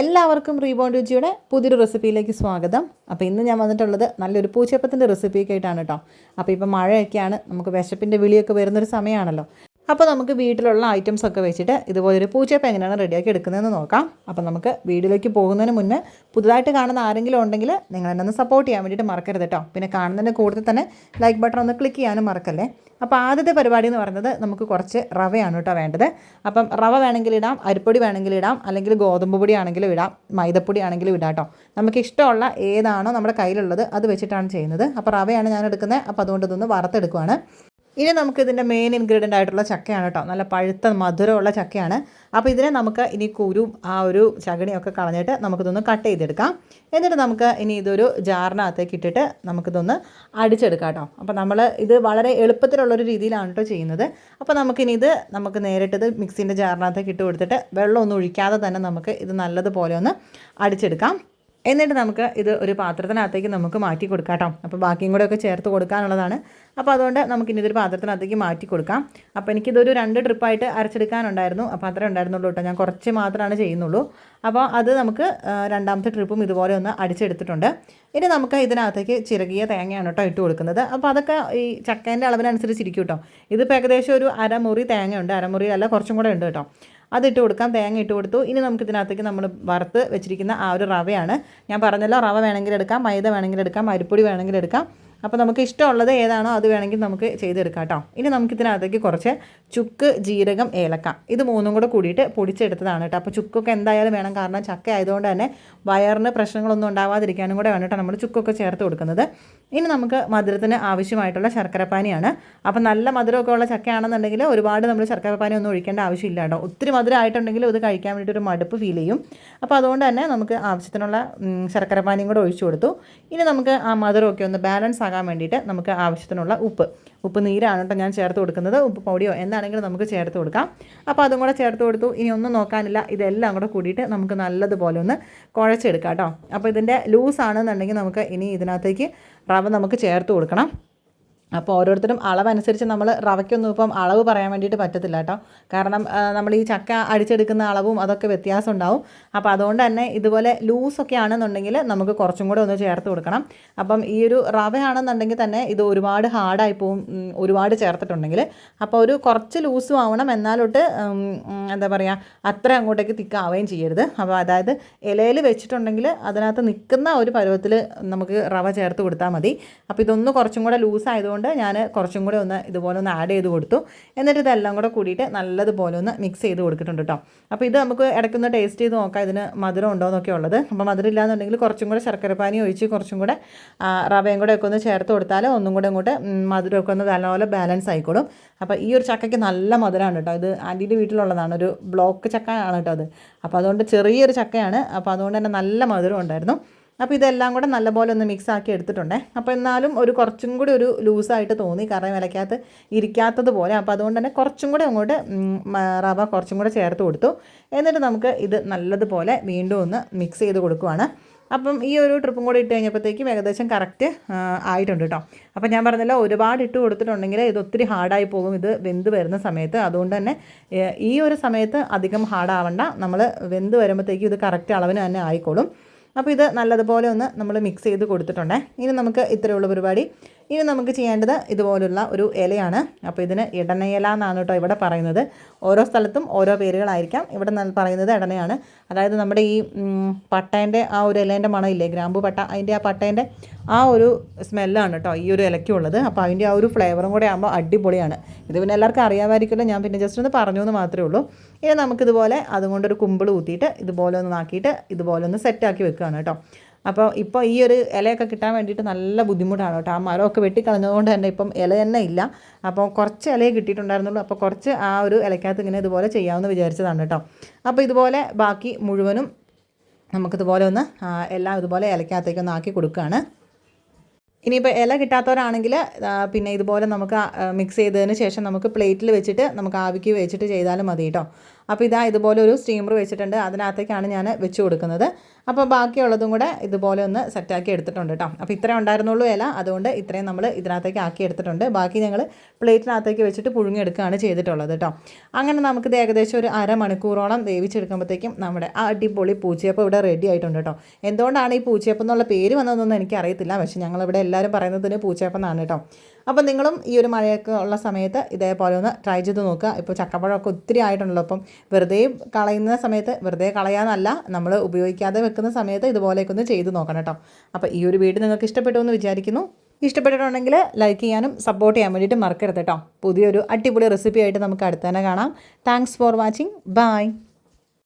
എല്ലാവർക്കും റീബോണ്ട് രുചിയുടെ പുതിയൊരു റെസിപ്പിയിലേക്ക് സ്വാഗതം. അപ്പോൾ ഇന്ന് ഞാൻ വന്നിട്ടുള്ളത് നല്ലൊരു പൂച്ചപ്പത്തിന്റെ റെസിപ്പിയൊക്കെ ആയിട്ടാണ് കേട്ടോ അപ്പോൾ ഇപ്പോൾ മഴയൊക്കെയാണ് നമുക്ക് വിശപ്പിന്റെ വിളിയൊക്കെ വരുന്നൊരു സമയമാണല്ലോ. അപ്പോൾ നമുക്ക് വീട്ടിലുള്ള ഐറ്റംസ് ഒക്കെ വെച്ചിട്ട് ഇതുപോലൊരു പൂച്ചപ്പ് എങ്ങനെയാണ് റെഡിയാക്കി എടുക്കുന്നതെന്ന് നോക്കാം. അപ്പോൾ നമുക്ക് വീഡിയോയിലേക്ക് പോകുന്നതിന് മുന്നേ പുതുതായിട്ട് കാണുന്ന ആരെങ്കിലും ഉണ്ടെങ്കിൽ നിങ്ങൾ എന്നെ ഒന്ന് സപ്പോർട്ട് ചെയ്യാൻ വേണ്ടിയിട്ട് മറക്കരുത് കേട്ടോ. പിന്നെ കാണുന്നതിന്റെ കൂടുതൽ തന്നെ ലൈക്ക് ബട്ടൺ ഒന്ന് ക്ലിക്ക് ചെയ്യാനും മറക്കല്ലേ. അപ്പോൾ ആദ്യത്തെ പരിപാടി എന്ന് പറയുന്നത് നമുക്ക് കുറച്ച് റവയാണ് കേട്ടോ വേണ്ടത്. അപ്പം റവ വേണമെങ്കിൽ ഇടാം അരിപ്പൊടി വേണമെങ്കിൽ ഇടാം അല്ലെങ്കിൽ ഗോതമ്പ് പൊടി ആണെങ്കിലും ഇടാം മൈദപ്പൊടി ആണെങ്കിലും ഇടാം കേട്ടോ. നമുക്ക് ഇഷ്ടമുള്ള ഏതാണോ നമ്മുടെ കയ്യിലുള്ളത് അത് വെച്ചിട്ടാണ് ചെയ്യുന്നത്. അപ്പോൾ റവയാണ് ഞാൻ എടുക്കുന്നത്. അപ്പോൾ അതുകൊണ്ട് ഇതൊന്ന് വറുത്തെടുക്കുവാണ്. ഇനി നമുക്ക് ഇതിന്റെ മെയിൻ ഇൻഗ്രീഡിയന്റ് ആയിട്ടുള്ള ചക്കയാണ് കേട്ടോ നല്ല പഴുത്ത മധുരമുള്ള ചക്കയാണ്. അപ്പോൾ ഇതിനെ നമുക്ക് ഇനി കുരും ആ ഒരു ചകണിയൊക്കെ കളഞ്ഞിട്ട് നമുക്കിതൊന്ന് കട്ട് ചെയ്തെടുക്കാം. എന്നിട്ട് നമുക്ക് ഇനി ഇതൊരു ജാറിനകത്തേക്ക് ഇട്ടിട്ട് നമുക്കിതൊന്ന് അടിച്ചെടുക്കാം കേട്ടോ അപ്പോൾ നമ്മൾ ഇത് വളരെ എളുപ്പത്തിലുള്ളൊരു രീതിയിലാണ് കേട്ടോ ചെയ്യുന്നത്. അപ്പോൾ നമുക്കിനി ഇത് നമുക്ക് നേരിട്ടത് മിക്സിന്റെ ജാറിനകത്തേക്ക് ഇട്ട് കൊടുത്തിട്ട് വെള്ളമൊന്നും ഒഴിക്കാതെ തന്നെ നമുക്ക് ഇത് നല്ലതുപോലെ ഒന്ന് അടിച്ചെടുക്കാം. എന്നിട്ട് നമുക്ക് ഇത് ഒരു പാത്രത്തിനകത്തേക്ക് നമുക്ക് മാറ്റി കൊടുക്കാം കേട്ടോ അപ്പോൾ ബാക്കിയും കൂടെ ഒക്കെ ചേർത്ത് കൊടുക്കാനുള്ളതാണ്. അപ്പോൾ അതുകൊണ്ട് നമുക്ക് ഇനി ഇതൊരു പാത്രത്തിനകത്തേക്ക് മാറ്റി കൊടുക്കാം. അപ്പോൾ എനിക്കിതൊരു രണ്ട് ട്രിപ്പായിട്ട് അരച്ചെടുക്കാനുണ്ടായിരുന്നു. അപ്പോൾ അത്രേ ഉണ്ടായിരുന്നുള്ളൂ കേട്ടോ. ഞാൻ കുറച്ച് മാത്രമാണ് ചെയ്യുന്നുള്ളൂ. അപ്പോൾ അത് നമുക്ക് രണ്ടാമത്തെ ട്രിപ്പും ഇതുപോലെ ഒന്ന് അടിച്ചെടുത്തിട്ടുണ്ട്. ഇനി നമുക്ക് ഇതിനകത്തേക്ക് ചിറകിയ തേങ്ങയാണ് കേട്ടോ ഇട്ട് കൊടുക്കുന്നത്. അപ്പോൾ അതൊക്കെ ഈ ചക്കേന്റെ അളവിനനുസരിച്ചിരിക്കും കേട്ടോ. ഇതിപ്പോൾ ഏകദേശം ഒരു അരമുറി തേങ്ങയുണ്ട്. അരമുറി അല്ല കുറച്ചും കൂടെ ഉണ്ട് കേട്ടോ. അതിട്ട് കൊടുക്കാം തേങ്ങ ഇട്ട് കൊടുത്തു. ഇനി നമുക്ക് ഇതിനകത്തേക്ക് നമ്മൾ വറുത്ത് വെച്ചിരിക്കുന്ന ആ ഒരു റവയാണ്. ഞാൻ പറഞ്ഞല്ലോ റവ വേണമെങ്കിൽ എടുക്കാം മൈദ വേണമെങ്കിൽ എടുക്കാം അരിപ്പൊടി വേണമെങ്കിൽ എടുക്കാം. അപ്പോൾ നമുക്ക് ഇഷ്ടമുള്ളത് ഏതാണോ അത് വേണമെങ്കിൽ നമുക്ക് ചെയ്തെടുക്കാം കേട്ടോ. ഇനി നമുക്കിതിനകത്തേക്ക് കുറച്ച് ചുക്ക് ജീരകം ഏലക്ക. ഇത് മൂന്നും കൂടെ കൂടിയിട്ട് പൊടിച്ചെടുത്തതാണ് കേട്ടോ. അപ്പോൾ ചുക്കൊക്കെ എന്തായാലും വേണം. കാരണം ചക്ക ആയതുകൊണ്ട് തന്നെ വയറിന് പ്രശ്നങ്ങളൊന്നും ഉണ്ടാവാതിരിക്കാനും കൂടെ വേണം കേട്ടോ നമ്മൾ ചുക്കൊക്കെ ചേർത്ത് കൊടുക്കുന്നത്. ഇനി നമുക്ക് മധുരത്തിന് ആവശ്യമായിട്ടുള്ള ശർക്കരപ്പാനിയാണ് അപ്പോൾ നല്ല മധുരമൊക്കെ ഉള്ള ചക്കയാണെന്നുണ്ടെങ്കിൽ ഒരുപാട് നമ്മൾ ശർക്കരപ്പാനി ഒന്നും ഒഴിക്കേണ്ട ആവശ്യമില്ല കേട്ടോ. ഒത്തിരി മധുരമായിട്ടുണ്ടെങ്കിൽ ഇത് കഴിക്കാൻ വേണ്ടിയിട്ട് ഒരു മടുപ്പ് ഫീൽ ചെയ്യും. അപ്പോൾ അതുകൊണ്ട് തന്നെ നമുക്ക് ആവശ്യത്തിനുള്ള ശർക്കരപ്പാനിയും കൂടെ ഒഴിച്ചു കൊടുത്തു. ഇനി നമുക്ക് ആ മധുരമൊക്കെ ഒന്ന് ബാലൻസ് ആകാൻ വേണ്ടിയിട്ട് നമുക്ക് ആവശ്യത്തിനുള്ള ഉപ്പ്. ഉപ്പ് നീരാണ് കേട്ടോ ഞാൻ ചേർത്ത് കൊടുക്കുന്നത്. ഉപ്പ് പൊടിയോ എന്താണെങ്കിലും നമുക്ക് ചേർത്ത് കൊടുക്കാം. അപ്പോൾ അതും കൂടെ ചേർത്ത് കൊടുത്തു. ഇനി ഒന്നും നോക്കാനില്ല. ഇതെല്ലാം കൂടെ കൂടിയിട്ട് നമുക്ക് നല്ലതുപോലെ ഒന്ന് കുഴച്ചെടുക്കാം കേട്ടോ. അപ്പോൾ ഇതിന്റെ ലൂസ് ആണെന്നുണ്ടെങ്കിൽ നമുക്ക് ഇനി ഇതിനകത്തേക്ക് റവ നമുക്ക് ചേർത്ത് കൊടുക്കണം. അപ്പോൾ ഓരോരുത്തരും അളവനുസരിച്ച് നമ്മൾ റവയ്ക്കൊന്നും ഇപ്പം അളവ് പറയാൻ വേണ്ടിയിട്ട് പറ്റത്തില്ല കേട്ടോ. കാരണം നമ്മൾ ഈ ചക്ക അടിച്ചെടുക്കുന്ന അളവും അതൊക്കെ വ്യത്യാസം ഉണ്ടാവും. അപ്പോൾ അതുകൊണ്ട് തന്നെ ഇതുപോലെ ലൂസൊക്കെ ആണെന്നുണ്ടെങ്കിൽ നമുക്ക് കുറച്ചും കൂടെ ഒന്ന് ചേർത്ത് കൊടുക്കണം. അപ്പം ഈ ഒരു റവയാണെന്നുണ്ടെങ്കിൽ തന്നെ ഇത് ഒരുപാട് ഹാർഡായി പോവും ഒരുപാട് ചേർത്തിട്ടുണ്ടെങ്കിൽ. അപ്പോൾ ഒരു കുറച്ച് ലൂസും ആവണം എന്നാലോട്ട് എന്താ പറയുക അത്ര അങ്ങോട്ടേക്ക് തിക്കാവുകയും ചെയ്യരുത്. അപ്പോൾ അതായത് ഇലയിൽ വെച്ചിട്ടുണ്ടെങ്കിൽ അതിനകത്ത് നിൽക്കുന്ന ഒരു പരുവത്തിൽ നമുക്ക് റവ ചേർത്ത് കൊടുത്താൽ മതി. അപ്പോൾ ഇതൊന്ന് കുറച്ചും കൂടെ ലൂസ് ആയതുകൊണ്ട് ഞാൻ കുറച്ചും കൂടെ ഒന്ന് ഇതുപോലെ ഒന്ന് ആഡ് ചെയ്ത് കൊടുത്തു. എന്നിട്ട് ഇതെല്ലാം കൂടെ കൂടിയിട്ട് നല്ലതുപോലെ ഒന്ന് മിക്സ് ചെയ്ത് കൊടുത്തിട്ടുണ്ട് കേട്ടോ അപ്പോൾ ഇത് നമുക്ക് ഇടയ്ക്കൊന്ന് ടേസ്റ്റ് ചെയ്ത് നോക്കാം ഇതിന് മധുരം ഉണ്ടോ എന്നൊക്കെ ഉള്ളത്. അപ്പോൾ മധുരം ഇല്ലാന്നുണ്ടെങ്കിൽ കുറച്ചും കൂടെ ശർക്കരപ്പാനി ഒഴിച്ച് കുറച്ചും കൂടെ റവയും കൂടെ ഒക്കെ ഒന്ന് ചേർത്ത് കൊടുത്താൽ ഒന്നും കൂടെ അങ്ങോട്ട് മധുരമൊക്കെ ഒന്ന് നല്ലപോലെ ബാലൻസ് ആയിക്കോളും. അപ്പോൾ ഈ ഒരു ചക്കയ്ക്ക് നല്ല മധുരമാണ് കേട്ടോ ഇത് ആന്റീന്റെ വീട്ടിലുള്ളതാണ് ഒരു ബ്ലോക്ക് ചക്കയാണ് കേട്ടോ അത്. അപ്പോൾ അതുകൊണ്ട് ചെറിയൊരു ചക്കയാണ്. അപ്പോൾ അതുകൊണ്ട് തന്നെ നല്ല മധുരം ഉണ്ടായിരുന്നു. അപ്പോൾ ഇതെല്ലാം കൂടെ നല്ലപോലെ ഒന്ന് മിക്സ് ആക്കി എടുത്തിട്ടുണ്ടേ. അപ്പോൾ എന്നാലും ഒരു കുറച്ചും കൂടി ഒരു ലൂസായിട്ട് തോന്നി കാരണം വിലക്കകത്ത് ഇരിക്കാത്തത് പോലെ. അപ്പോൾ അതുകൊണ്ട് തന്നെ കുറച്ചും കൂടി അങ്ങോട്ട് റവ കുറച്ചും കൂടെ ചേർത്ത് കൊടുത്തു. എന്നിട്ട് നമുക്ക് ഇത് നല്ലതുപോലെ വീണ്ടും ഒന്ന് മിക്സ് ചെയ്ത് കൊടുക്കുവാണ്. അപ്പം ഈ ഒരു ട്രിപ്പും കൂടി ഇട്ട് കഴിഞ്ഞപ്പോഴത്തേക്കും ഏകദേശം കറക്റ്റ് ആയിട്ടുണ്ട് കേട്ടോ അപ്പം ഞാൻ പറഞ്ഞല്ലോ ഒരുപാട് ഇട്ട് കൊടുത്തിട്ടുണ്ടെങ്കിൽ ഇത് ഒത്തിരി ഹാർഡായി പോകും. ഇത് വെന്ത് വരുന്ന സമയത്ത്. അതുകൊണ്ട് തന്നെ ഈ ഒരു സമയത്ത് അധികം ഹാർഡാവണ്ട നമ്മൾ വെന്ത് വരുമ്പോഴത്തേക്കും ഇത് കറക്റ്റ് അളവിന് തന്നെ ആയിക്കോളും. അപ്പോൾ ഇത് നല്ലതുപോലെ ഒന്ന് നമ്മൾ മിക്സ് ചെയ്ത് കൊടുത്തിട്ടുണ്ടേ. ഇനി നമുക്ക് ഇത്രയുള്ള പരിപാടി. ഇനി നമുക്ക് ചെയ്യേണ്ടത് ഇതുപോലുള്ള ഒരു ഇലയാണ്. അപ്പോൾ ഇതിന് ഇടനയില എന്നാണ് കേട്ടോ ഇവിടെ പറയുന്നത്. ഓരോ സ്ഥലത്തും ഓരോ പേരുകളായിരിക്കാം. ഇവിടെ പറയുന്നത് ഇടനയാണ്. അതായത് നമ്മുടെ ഈ പട്ടേന്റെ ആ ഒരു ഇലേന്റെ മണമില്ലേ? ഗ്രാമ്പു പട്ട. അതിന്റെ ആ പട്ടേന്റെ ആ ഒരു സ്മെല്ലാണ് കേട്ടോ ഈ ഒരു ഇലയ്ക്കുള്ളത് അപ്പോൾ അതിന്റെ ആ ഒരു ഫ്ലേവറും കൂടെ ആകുമ്പോൾ അടിപൊളിയാണ്. ഇത് പിന്നെ എല്ലാവർക്കും അറിയാമായിരിക്കുമല്ലോ. ഞാൻ പിന്നെ ജസ്റ്റ് ഒന്ന് പറഞ്ഞു എന്ന് മാത്രമേ ഉള്ളൂ. ഇനി നമുക്കിതുപോലെ അതുകൊണ്ടൊരു കുമ്പിൾ ഊത്തിയിട്ട് ഇതുപോലെ ഒന്ന് ആക്കിയിട്ട് ഇതുപോലെ ഒന്ന് സെറ്റാക്കി വെക്കുകയാണ് കേട്ടോ. അപ്പോൾ ഇപ്പോൾ ഈ ഒരു ഇലയൊക്കെ കിട്ടാൻ വേണ്ടിയിട്ട് നല്ല ബുദ്ധിമുട്ടാണ് കേട്ടോ. ആ മരമൊക്കെ വെട്ടിക്കളഞ്ഞതുകൊണ്ട് തന്നെ ഇപ്പം ഇല തന്നെ ഇല്ല. അപ്പോൾ കുറച്ച് ഇലയെ കിട്ടിയിട്ടുണ്ടായിരുന്നുള്ളൂ. അപ്പോൾ കുറച്ച് ആ ഒരു ഇലയ്ക്കകത്ത് ഇങ്ങനെ ഇതുപോലെ ചെയ്യാമെന്ന് വിചാരിച്ചതാണ് കേട്ടോ. അപ്പോൾ ഇതുപോലെ ബാക്കി മുഴുവനും നമുക്കിതുപോലെ ഒന്ന് എല്ലാം ഇതുപോലെ ഇലയ്ക്കകത്തേക്ക് ഒന്ന് ആക്കി കൊടുക്കുകയാണ്. ഇനിയിപ്പോൾ ഇല കിട്ടാത്തവരാണെങ്കിൽ പിന്നെ ഇതുപോലെ നമുക്ക് മിക്സ് ചെയ്തതിന് ശേഷം നമുക്ക് പ്ലേറ്റിൽ വെച്ചിട്ട് നമുക്ക് ആവിക്ക് വെച്ചിട്ട് ചെയ്താലും മതി കേട്ടോ. അപ്പോൾ ഇതാ ഇതുപോലെ ഒരു സ്റ്റീമർ വെച്ചിട്ടുണ്ട്. അതിനകത്തേക്കാണ് ഞാൻ വെച്ച് കൊടുക്കുന്നത്. അപ്പോൾ ബാക്കിയുള്ളതും കൂടെ ഇതുപോലെ ഒന്ന് സെറ്റാക്കി എടുത്തിട്ടുണ്ട് കേട്ടോ അപ്പോൾ ഇത്രയും ഉണ്ടായിരുന്നുള്ളൂ ഇല. അതുകൊണ്ട് ഇത്രയും നമ്മൾ ഇതിനകത്തേക്ക് ആക്കി എടുത്തിട്ടുണ്ട്. ബാക്കി ഞങ്ങൾ പ്ലേറ്റിനകത്തേക്ക് വെച്ചിട്ട് പുഴുങ്ങിയെടുക്കുകയാണ് ചെയ്തിട്ടുള്ളത് കേട്ടോ അങ്ങനെ നമുക്കിത് ഏകദേശം ഒരു അരമണിക്കൂറോളം വേവിച്ചെടുക്കുമ്പോഴത്തേക്കും നമ്മുടെ ആ അടിപൊളി പൂച്ചയപ്പം ഇവിടെ റെഡി ആയിട്ടുണ്ട് കേട്ടോ എന്തുകൊണ്ടാണ് ഈ പൂച്ചയപ്പം എന്നുള്ള പേര് വന്നതെന്നൊന്നും എനിക്കറിയത്തില്ല. പക്ഷേ ഞങ്ങളിവിടെ എല്ലാവരും പറയുന്നതിന് പൂച്ചയപ്പം എന്നാണ് കേട്ടോ അപ്പോൾ നിങ്ങളും ഈ ഒരു മഴയൊക്കെ ഉള്ള സമയത്ത് ഇതേപോലെ ഒന്ന് ട്രൈ ചെയ്ത് നോക്കുക. ഇപ്പോൾ ചക്കപ്പഴമൊക്കെ ഒത്തിരി ആയിട്ടുണ്ടല്ലോ. അപ്പം വെറുതെ കളയുന്ന സമയത്ത് വെറുതെ കളയാനല്ല നമ്മൾ ഉപയോഗിക്കാതെ വെക്കുന്ന സമയത്ത് ഇതുപോലെയൊക്കെ ഒന്ന് ചെയ്ത് നോക്കണം കേട്ടോ. അപ്പോൾ ഈ ഒരു വീട് നിങ്ങൾക്ക് ഇഷ്ടപ്പെട്ടു എന്ന് വിചാരിക്കുന്നു. ഇഷ്ടപ്പെട്ടിട്ടുണ്ടെങ്കിൽ ലൈക്ക് ചെയ്യാനും സപ്പോർട്ട് ചെയ്യാൻ വേണ്ടിയിട്ട് മറക്കരുത് കേട്ടോ. പുതിയൊരു അടിപൊളി റെസിപ്പി ആയിട്ട് നമുക്ക് അടുത്തന്നെ കാണാം. Thanks for watching bye